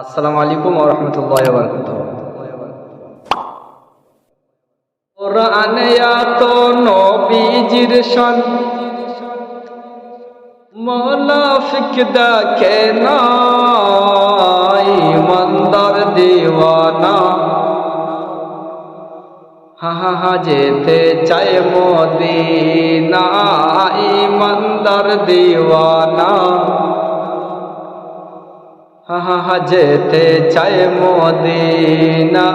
আসসালামু আলাইকুম ওয়া রাহমাতুল্লাহি ওয়া বারাকাতুহু। নবীজির না দিওয়ানা। হা হা হা, যেতে চায় মদিনা ইমানদার দিওয়ানা। যেতে চায় মদিনা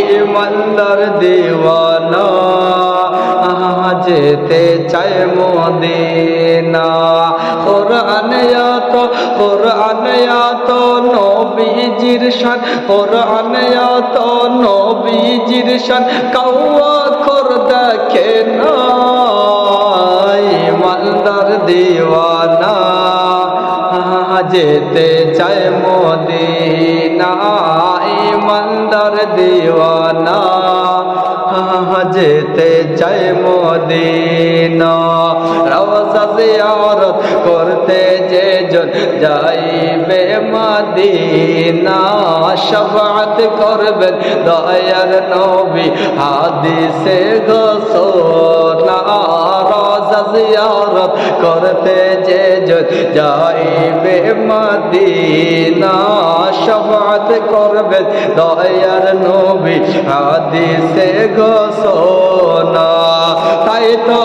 ইমানদার দিওয়ানা। হা হা হা যেতে চায় মদিনা। কোরআন আয়াত কোরআন আয়াত নবীজির শান, কোরআন আয়াত নবীজির শান কাওয়া কর দেখে না। যেতে চায় মদিনা ইমানদার দিওয়ানা। যেতে চায় মদিনা। রওজা করতে যে জন যাইবে মদিনা শফাত করবেন দয়ার নবী হাদিসে ঘোষণা করতে যে জন যাইবে মদিনা শফাত করবেন দয়ার নবী হাদিসে ঘোষণা তাই তো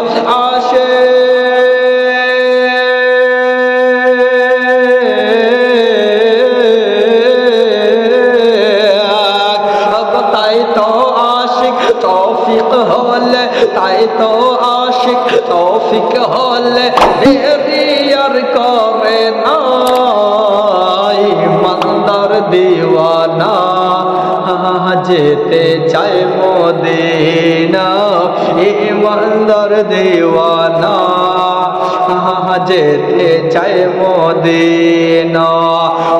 আসে। তাই তো আশিক, তৌফিক হলে, তাই তো আশিক, তৌফিক হলে আর করে না মন্দর দিওয়ানা যেতে চায় মদিনা। ইমানদার দিওয়ানা। যেতে চায় মদিনা।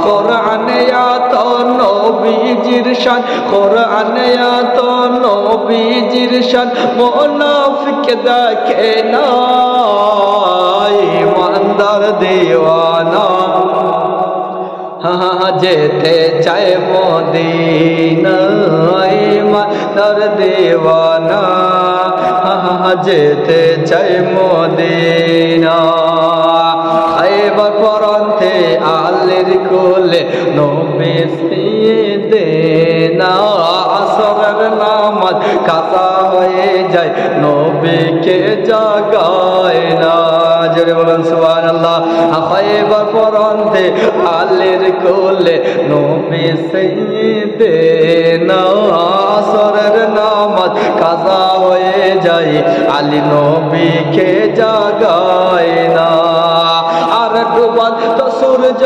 কোরআনে এত নবীজির শান, কোরআনে এত নবীজির শান মুনাফিক দেখে না ইমানদার দিওয়ানা। যেতে চায় মদিনা ইমানদার দিওয়ানা। যেতে চায় মদিনা। এবার পরন্তে আলের কোলে নবী দে না আসরের নামাজ কাজা হয়ে যায় নবীকে জাগায় না জোরে বলেন, সুবহানাল্লাহ। এবার পরন্তে আলের কোলে নবী দে না আসরের নামাজ কাজা হয়ে যায়, আলী নবীকে জাগায় না। আর ডুবান তো সূর্য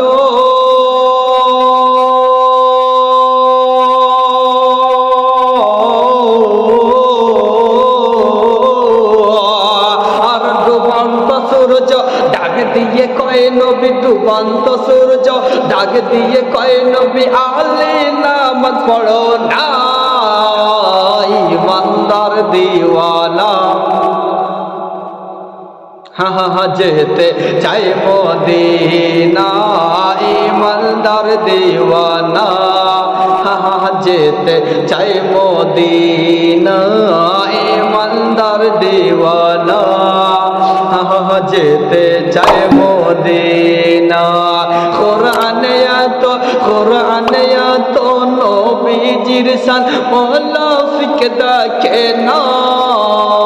ডুবান্ত সূর্য ডাক দিয়ে কয় নবী আলে নামাজ পড়ো না ইমানদার দিওয়ালা যেতে চাই মদিনা ইমানদার দিওয়ানা। যেতে চাই মদিনা ইমানদার দিওয়ানা। যেতে চাই মদিনা। কোরআনে এত কোরআনে এত নবীজির শান মুনাফিক দেখে না। ইমানদার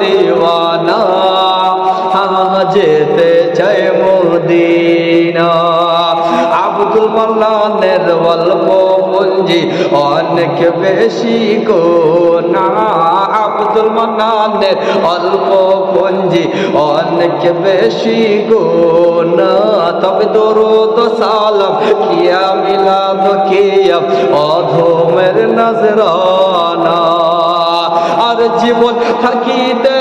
দিওয়ানা যেতে চায় মদিনা। মান্নানের অল্প পুঞ্জি অনেক বেশি গো না। আব্দুল মান্নানের অল্প পুঞ্জি অনেক বেশি গো না। তবে দরুদ সালাম, কিয়া মিলাদ কিয়া অধমের নজরানা। আর জীবন থাকিতে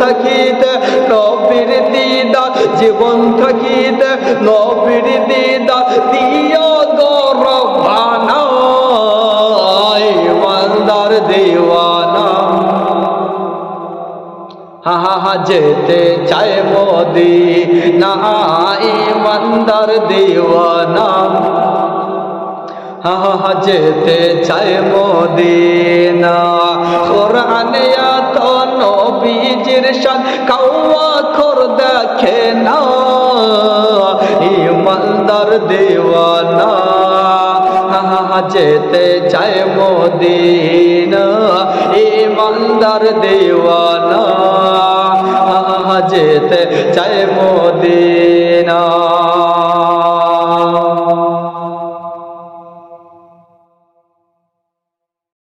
থাকিতে, নবীর দিদা জীবন থাকিতে, নবীর দিদা দিয় গরবানা দিওয়ানা। হা হা যেতে চায় মোদি না ইমানদার দিওয়ানা যেতে চায় নবীজির সাদ কাওয়া খর দেখে না। ইমালদার দেওয়ানা যেতে চায় মদিনা। ইমানদার দেওয়ানা যেতে চায় মদিনা।